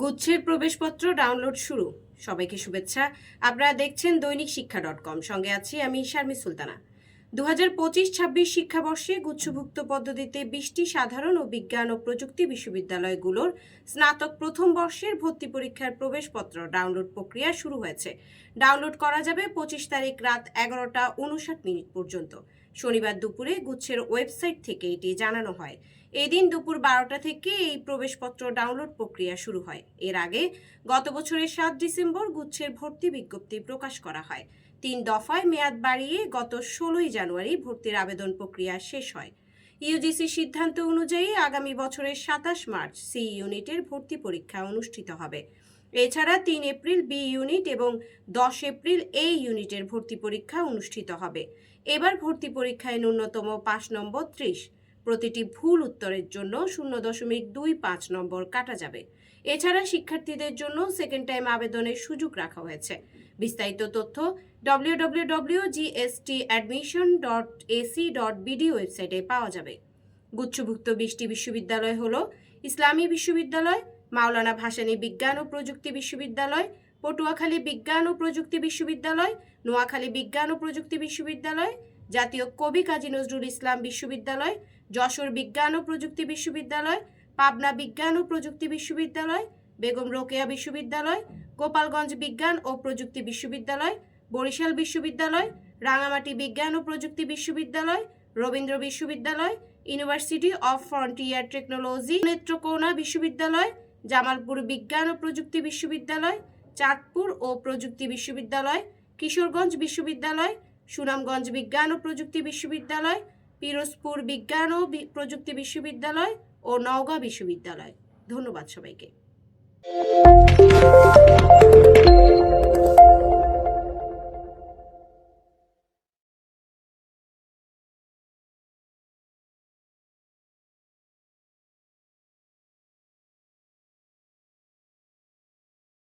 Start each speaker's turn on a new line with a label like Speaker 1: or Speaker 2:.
Speaker 1: গুচ্ছের প্রবেশপত্র download শুরু সবাইকে শুভেচ্ছা আপনারা দেখছেন দৈনিক শিক্ষা ডট কম সঙ্গে আছি আমি শারমি সুলতানা দু হাজার পঁচিশ ছাব্বিশ শিক্ষাবর্ষে গুচ্ছভুক্ত পদ্ধতিতে বিশটি সাধারণ ও বিজ্ঞান ও প্রযুক্তি বিশ্ববিদ্যালয়গুলোর স্নাতক প্রথম বর্ষের ভর্তি পরীক্ষার প্রবেশপত্র ডাউনলোড প্রক্রিয়া শুরু হয়েছে ডাউনলোড করা যাবে পঁচিশ তারিখ রাত এগারোটা উনষাট মিনিট পর্যন্ত শনিবার দুপুরে গুচ্ছের ওয়েবসাইট থেকে এটি জানানো হয় এদিন দুপুর বারোটা থেকে এই প্রবেশপত্র ডাউনলোড প্রক্রিয়া শুরু হয় এর আগে গত বছরের সাত ডিসেম্বর গুচ্ছের ভর্তি বিজ্ঞপ্তি প্রকাশ করা হয় তিন দফায় মেয়াদ বাড়িয়ে গত ষোলোই জানুয়ারি ভর্তির আবেদন প্রক্রিয়া শেষ হয় ইউজিসি সিদ্ধান্ত অনুযায়ী আগামী বছরের সাতাশ মার্চ সি ইউনিটের ভর্তি পরীক্ষা অনুষ্ঠিত হবে এছাড়া তিন এপ্রিল বি ইউনিট এবং দশ এপ্রিল এ ইউনিটের ভর্তি পরীক্ষা অনুষ্ঠিত হবে এবার ভর্তি পরীক্ষায় ন্যূনতম পাঁচ নম্বর ত্রিশ প্রতিটি ভুল উত্তরের জন্য শূন্য দশমিক দুই পাঁচ নম্বর কাটা যাবে এছাড়া শিক্ষার্থীদের জন্য সেকেন্ড টাইম আবেদনের সুযোগ রাখা হয়েছে বিস্তারিত তথ্য W W W admission dot A C dot ওয়েবসাইটে পাওয়া যাবে গুচ্ছভুক্ত বিশটি বিশ্ববিদ্যালয় হল ইসলামী বিশ্ববিদ্যালয় মাওলানা ভাসানী বিজ্ঞান ও প্রযুক্তি বিশ্ববিদ্যালয় পটুয়াখালী বিজ্ঞান ও প্রযুক্তি বিশ্ববিদ্যালয় নোয়াখালী বিজ্ঞান ও প্রযুক্তি বিশ্ববিদ্যালয় জাতীয় কবি কাজী নজরুল ইসলাম বিশ্ববিদ্যালয় যশোর বিজ্ঞান ও প্রযুক্তি বিশ্ববিদ্যালয় পাবনা বিজ্ঞান ও প্রযুক্তি বিশ্ববিদ্যালয় বেগম রোকেয়া বিশ্ববিদ্যালয় গোপালগঞ্জ বিজ্ঞান ও প্রযুক্তি বিশ্ববিদ্যালয় বরিশাল বিশ্ববিদ্যালয় রাঙামাটি বিজ্ঞান ও প্রযুক্তি বিশ্ববিদ্যালয় রবীন্দ্র বিশ্ববিদ্যালয় university of frontier technology Netrokona বিশ্ববিদ্যালয় জামালপুর বিজ্ঞান ও প্রযুক্তি বিশ্ববিদ্যালয় চাঁদপুর ও প্রযুক্তি বিশ্ববিদ্যালয় কিশোরগঞ্জ বিশ্ববিদ্যালয় সুনামগঞ্জ বিজ্ঞান ও প্রযুক্তি বিশ্ববিদ্যালয় পিরোজপুর বিজ্ঞান ও প্রযুক্তি বিশ্ববিদ্যালয় ও নওগাঁ বিশ্ববিদ্যালয় ধন্যবাদ সবাইকে